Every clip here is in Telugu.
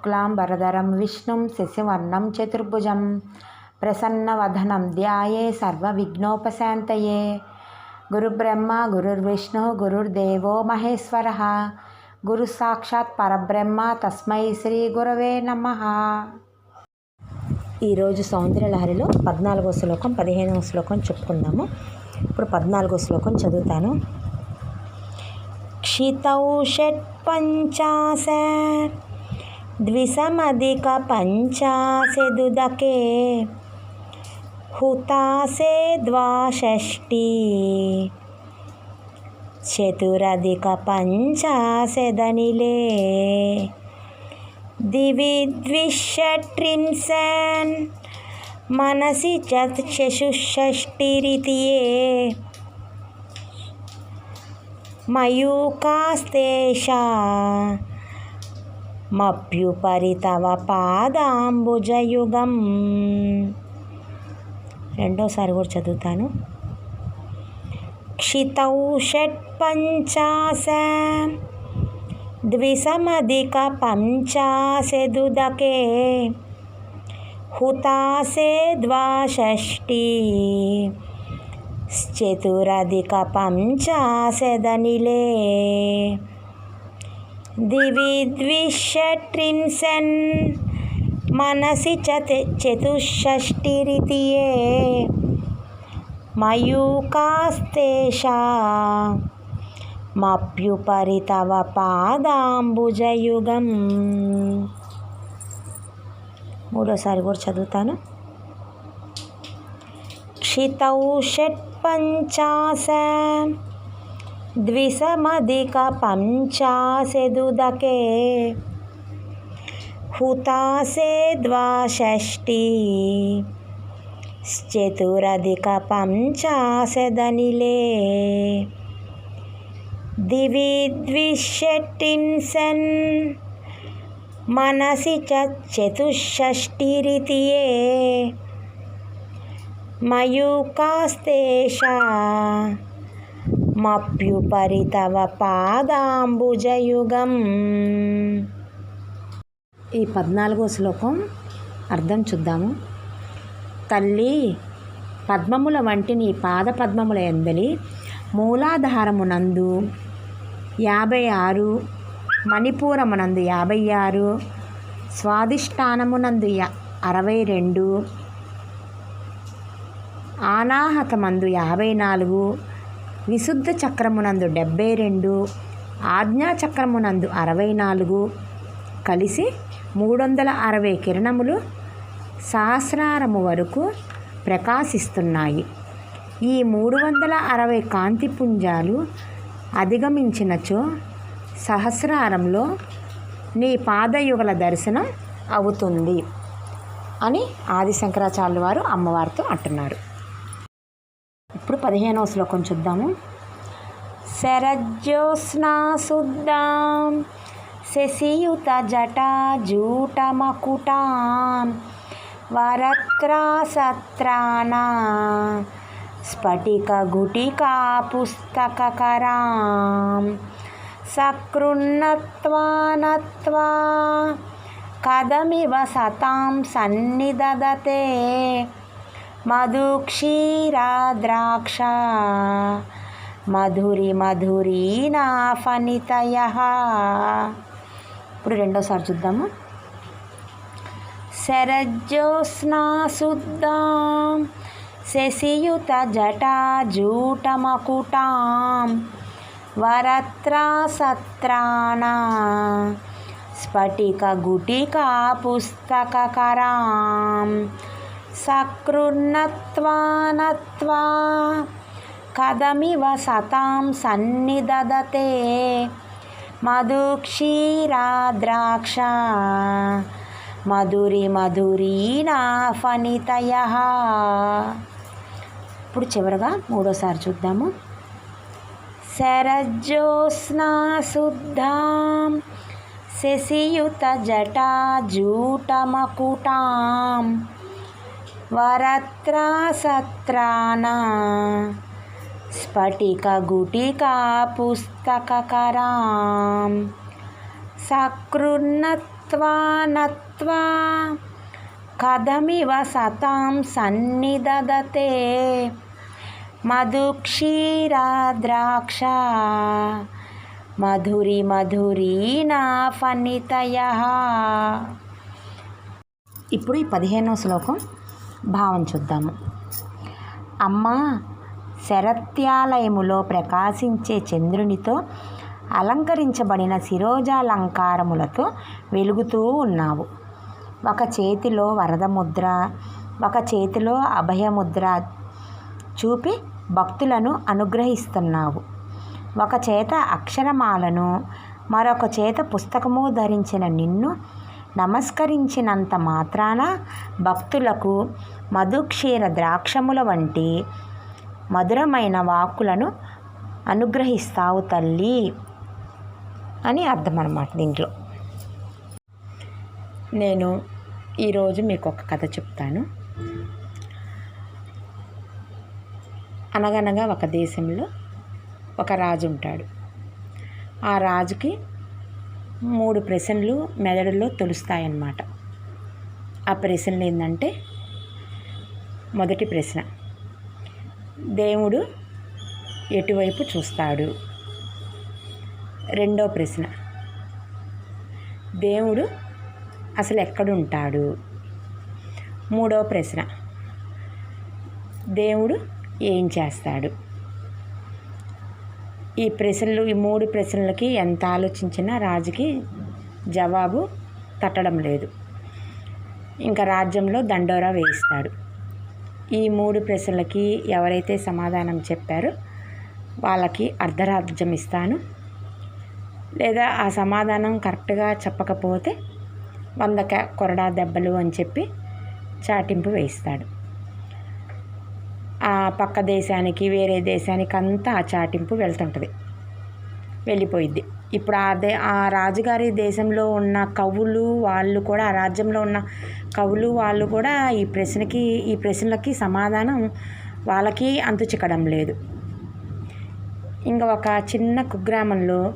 శుక్లాంబరధరం విష్ణుం శశివర్ణం చతుర్భుజం ప్రసన్నవధనం ధ్యాయే సర్వవిఘ్నోపశాంతయే గురుబ్రహ్మ గురుర్విష్ణు గురుర్దేవో మహేశ్వర గురు సాక్షాత్ పరబ్రహ్మ తస్మై శ్రీ గురవే నమ ఈరోజు సౌందర్యలహరిలో పద్నాలుగో శ్లోకం పదిహేనవ శ్లోకం చెప్పుకుందాము. ఇప్పుడు పద్నాలుగో శ్లోకం చదువుతాను. క్షితౌ షట్ పంచాశ ద్విసమధిక పంచాశదుదకే హుతాసే ద్వాషష్టి చతురధిక పంచాశదనిలే దివి ద్విషట్రింశన్ మనసి చతుషష్టిరితియే మయూకాస్తేషా మప్యుపరి తవ పాదాంబుజయుగం రెండోసారి కూడా చదువుతాను. క్షితౌ షట్ పంచాశ ద్విసమధిక పంచాశదుదకే హుతాసే ద్వాషష్టి చతురధిక పంచాశదనిలే దివి ద్విషట్రింశన్ మనసి చత చతుషష్టిరితియే మయూకాస్తేషా మప్యుపరి తవ పాదాంబుజయుగం మూడోసారి కూడా చదువుతాను. క్షితౌ షట్ పంచాశ ద్విసమధిక పంచాశదుదకే హుతాసే ద్వాషష్టి చతురధిక పంచాశదనిలే దివి ద్విషట్టిన్సన్ మనసి చతుషష్టిరితియే మయూకాస్తేషా మప్యుపరి తవ పాదాంబుజయుగం ఈ పద్నాలుగో శ్లోకం అర్థం చూద్దాము. తల్లి పద్మముల వంటి నీ పాద పద్మముల ఎందలి మూలాధారమునందు యాభై ఆరు మణిపూరమునందు యాభై ఆరు స్వాదిష్టానమునందు అరవై రెండు ఆనాహతమందు యాభై నాలుగు విశుద్ధ చక్రమునందు డెబ్బై రెండు ఆజ్ఞా చక్రమునందు అరవై నాలుగు కలిసి మూడు వందల అరవై కిరణములు సహస్రారము వరకు ప్రకాశిస్తున్నాయి. ఈ మూడు వందల అరవై కాంతి పుంజాలు అధిగమించినచో సహస్రారంలో నీ పాదయుగల దర్శనం అవుతుంది అని ఆది వారు అమ్మవారితో అంటున్నారు. ఇప్పుడు పదిహేనవ శ్లోకం చూద్దాము. శరజ్యోత్స్నా శుద్ధాం శశియుత జటా జూటమకుటాం వరత్రా స్ఫటిక గుటికా పుస్తకకరాం సకృన్నత్వానత్వా కదమివ సతాం సన్నిదదతే మధుక్షీరాద్రాక్ష మధురి మధురీనా ఫణితయ ఇప్పుడు రెండోసారి చూద్దాము. శరజ్యోత్స్నా శుద్ధాం శశియుత జటాజూటమకుటాం వరత్రా సత్రాణా స్ఫటిక గుటికా పుస్తకకరాం సకృన్నత్వానత్వా. నత్వా కదమివ సతాం సన్నిదదతే. మధుక్షీరాద్రాక్ష. మధురి మధురీనా ఫణితయ. ఇప్పుడు చివరగా మూడోసారి చూద్దాము. శరజ్యోత్స్నా శుద్ధాం. శశియుత జటా జూటమకుటాం వరత్రాసత్రానా స్ఫటిక గుటికా పుస్తకరాం సకృన్నత్వానత్వా కథమివ సతాం సన్నిదదతే మధుక్షీరాద్రాక్ష మధురి మధురీనా ఫణితయ ఇప్పుడు ఈ పదిహేనో శ్లోకం భావం చూద్దాము. అమ్మ శరత్యాలయములో ప్రకాశించే చంద్రునితో అలంకరించబడిన శిరోజాలంకారములతో వెలుగుతూ ఉన్నావు. ఒక చేతిలో వరద ముద్ర ఒక చేతిలో అభయముద్ర చూపి భక్తులను అనుగ్రహిస్తున్నావు. ఒక చేత అక్షరమాలను మరొక చేత పుస్తకము ధరించిన నిన్ను నమస్కరించినంత మాత్రాన భక్తులకు మధుక్షీర ద్రాక్షముల వంటి మధురమైన వాక్కులను అనుగ్రహిస్తావు తల్లి అని అర్థం అన్నమాట దీంట్లో. నేను ఈరోజు మీకు ఒక కథ చెప్తాను. అనగనగా ఒక దేశంలో ఒక రాజు ఉంటాడు. ఆ రాజుకి మూడు ప్రశ్నలు మెదడులో తొలుస్తాయన్నమాట. ఆ ప్రశ్నలు ఏంటంటే మొదటి ప్రశ్న దేవుడు ఎటువైపు చూస్తాడు? రెండో ప్రశ్న దేవుడు అసలు ఎక్కడుంటాడు? మూడో ప్రశ్న దేవుడు ఏం చేస్తాడు? ఈ ప్రశ్నలు ఈ మూడు ప్రశ్నలకి ఎంత ఆలోచించినా రాజుకి జవాబు తట్టడం లేదు. ఇంకా రాజ్యంలో దండోరా వేయిస్తాడు. ఈ మూడు ప్రశ్నలకి ఎవరైతే సమాధానం చెప్పారో వాళ్ళకి అర్ధరాజ్యం ఇస్తాను. లేదా ఆ సమాధానం కరెక్ట్గా చెప్పకపోతే వంద క- కొరడా దెబ్బలు అని చెప్పి చాటింపు వేయిస్తాడు. పక్క దేశానికి వేరే దేశానికి అంతా ఆ చాటింపు వెళ్తుంటుంది. వెళ్ళిపోయిద్ది. ఇప్పుడు ఆ దే ఆ రాజుగారి దేశంలో ఉన్న కవులు వాళ్ళు కూడా ఆ రాజ్యంలో ఉన్న కవులు వాళ్ళు కూడా ఈ ప్రశ్నకి ఈ ప్రశ్నలకి సమాధానం వాళ్ళకి అంతు చిక్కడం లేదు. ఇంకా ఒక చిన్న కుగ్రామంలో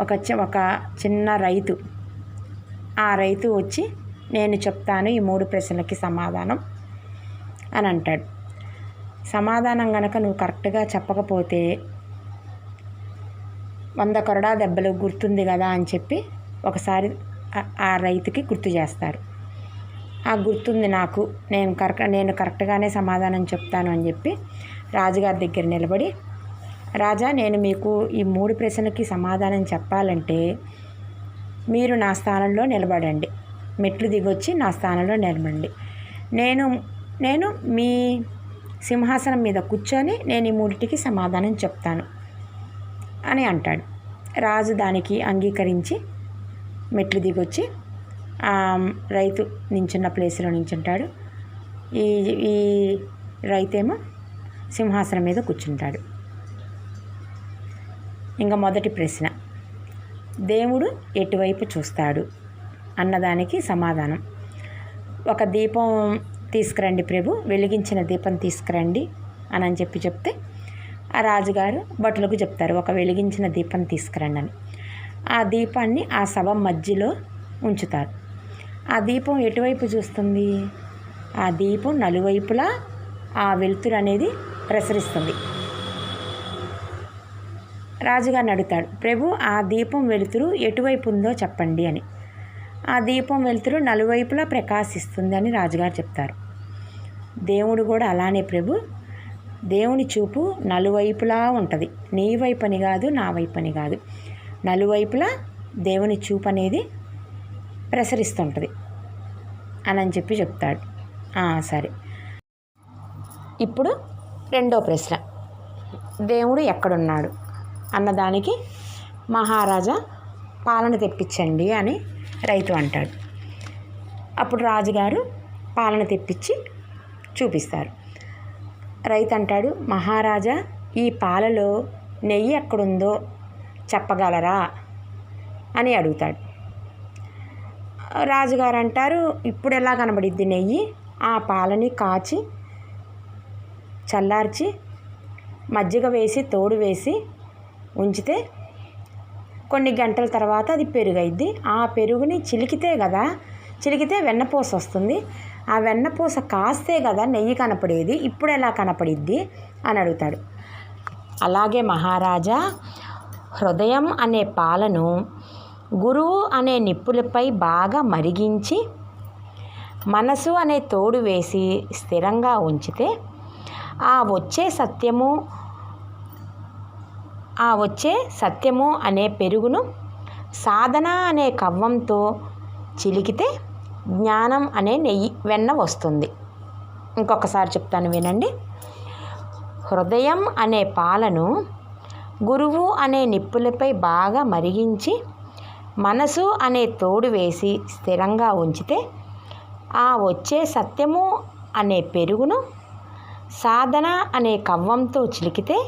ఒక చి- ఒక చిన్న రైతు ఆ రైతు వచ్చి నేను చెప్తాను ఈ మూడు ప్రశ్నలకి సమాధానం అని అంటాడు. సమాధానం గనక నువ్వు కరెక్ట్గా చెప్పకపోతే వంద కొరడా దెబ్బలు గుర్తుంది కదా అని చెప్పి ఒకసారి ఆ- రైతుకి గుర్తు చేస్తారు. ఆ గుర్తుంది నాకు నేను కరెక్ట్ నేను కరెక్ట్గానే సమాధానం చెప్తాను అని చెప్పి రాజుగారి దగ్గర నిలబడి రాజా నేను మీకు ఈ మూడు ప్రశ్నలకి సమాధానం చెప్పాలంటే మీరు నా స్థానంలో నిలబడండి. మెట్లు దిగొచ్చి నా స్థానంలో నిలబడండి. నేను నేను మీ సింహాసనం మీద కూర్చొని నేను ఈ మూడిటికి సమాధానం చెప్తాను అని అంటాడు. రాజు దానికి అంగీకరించి మెట్లు దిగొచ్చి ఆ రైతు నించున్న ప్లేస్లో నించుంటాడు. ఈ ఈ రైతేమో సింహాసనం మీద కూర్చుంటాడు. ఇంకా మొదటి ప్రశ్న దేవుడు ఎటువైపు చూస్తాడు? అన్నదానికి సమాధానం ఒక దీపం తీసుకురండి ప్రభు వెలిగించిన దీపం తీసుకురండి అని అని చెప్పి చెప్తే ఆ రాజుగారు భటులకు చెప్తారు ఒక వెలిగించిన దీపం తీసుకురండి అని. ఆ దీపాన్ని ఆ సభ మధ్యలో ఉంచుతారు. ఆ దీపం ఎటువైపు చూస్తుంది? ఆ దీపం నలువైపులా ఆ వెలుతురు అనేది ప్రసరిస్తుంది. రాజుగారిని అడుగుతాడు ప్రభు ఆ దీపం వెలుతురు ఎటువైపు ఉందో చెప్పండి అని. ఆ దీపం వెలుతురు నలువైపులా ప్రకాశిస్తుంది అని రాజుగారు చెప్తారు. దేవుడు కూడా అలానే ప్రభు దేవుని చూపు నలువైపులా ఉంటుంది. నీ వైపని కాదు నా వైపని కాదు. నలువైపులా దేవుని చూపు అనేది ప్రసరిస్తుంటుంది అని అని చెప్పి చెప్తాడు. సరే. ఇప్పుడు రెండో ప్రశ్న. దేవుడు ఎక్కడున్నాడు? అన్నదానికి మహారాజా పాలన తెప్పించండి అని రైతు అంటాడు. అప్పుడు రాజుగారు పాలన తెప్పించి చూపిస్తారు. రైతు అంటాడు మహారాజా ఈ పాలలో నెయ్యి ఎక్కడుందో చెప్పగలరా? అని అడుగుతాడు. రాజుగారు అంటారు ఇప్పుడు ఎలా కనబడిద్ది నెయ్యి? ఆ పాలని కాచి చల్లార్చి మజ్జిగ వేసి తోడు వేసి ఉంచితే కొన్ని గంటల తర్వాత అది పెరుగైద్ది. ఆ పెరుగుని చిలికితే కదా చిలికితే వెన్నపూస వస్తుంది. ఆ వెన్నపూస కాస్తే కదా నెయ్యి కనపడేది. ఇప్పుడు ఎలా కనపడిద్ది? అని అడుగుతాడు. అలాగే మహారాజా హృదయం అనే పాలను గురువు అనే నిప్పులపై బాగా మరిగించి మనసు అనే తోడు వేసి స్థిరంగా ఉంచితే ఆ వచ్చే సత్యము ఆ వచ్చే సత్యము అనే పెరుగును సాధన అనే కవ్వంతో చిలికితే జ్ఞానం అనే నెయ్యి వెన్న వస్తుంది. ఇంకొకసారి చెప్తాను వినండి. హృదయం అనే పాలను గురువు అనే నిప్పులపై బాగా మరిగించి మనసు అనే తోడు వేసి స్థిరంగా ఉంచితే ఆ వచ్చే సత్యము అనే పెరుగును సాధన అనే కవ్వంతో చిలికితే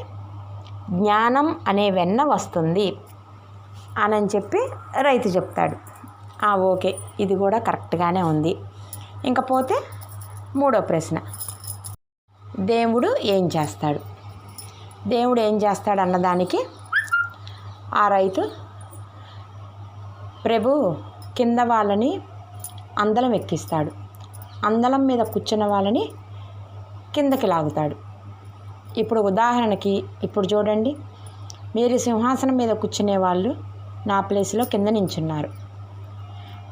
జ్ఞానం అనే వెన్న వస్తుంది అని చెప్పి రైతు చెప్తాడు. ఆ ఓకే ఇది కూడా కరెక్ట్గానే ఉంది. ఇంకపోతే మూడో ప్రశ్న. దేవుడు ఏం చేస్తాడు? దేవుడు ఏం చేస్తాడు అన్నదానికి? ఆ రైతు ప్రభు కింద వాళ్ళని అందలం ఎక్కిస్తాడు. అందలం మీద కూర్చున్న వాళ్ళని కిందకి లాగుతాడు. ఇప్పుడు ఉదాహరణకి ఇప్పుడు చూడండి. మీరు సింహాసనం మీద కూర్చునే వాళ్ళు నా ప్లేస్లో కింద నించున్నారు.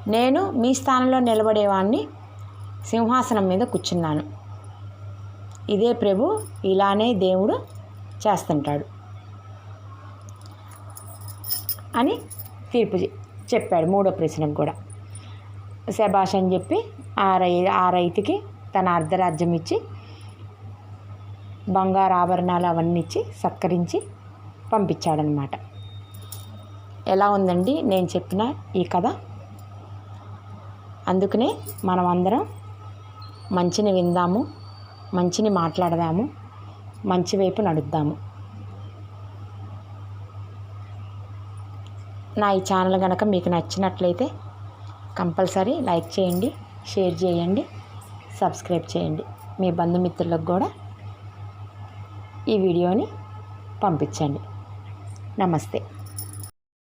నేను మీ స్థానంలో నిలబడేవాడిని సింహాసనం మీద కూర్చున్నాను. ఇదే ప్రభు ఇలానే దేవుడు చేస్తుంటాడు అని తీర్పు చెప్పాడు మూడో ప్రశ్నకు కూడా. శభాష్ అని చెప్పి ఆ రై ఆ రైతుకి తన అర్ధరాజ్యం ఇచ్చి బంగారు ఆభరణాలు అవన్నీ ఇచ్చి సత్కరించి పంపించాడనమాట. ఎలా ఉందండి? నేను చెప్పిన ఈ కథ? అందుకనే మనం అందరం మంచిని విందాము మంచిని మాట్లాడదాము మంచి వైపు నడుద్దాము. నా ఈ ఛానల్ కనుక మీకు నచ్చినట్లయితే కంపల్సరీ లైక్ చేయండి షేర్ చేయండి సబ్స్క్రైబ్ చేయండి. మీ బంధుమిత్రులకు కూడా ఈ వీడియోని పంపించండి. నమస్తే.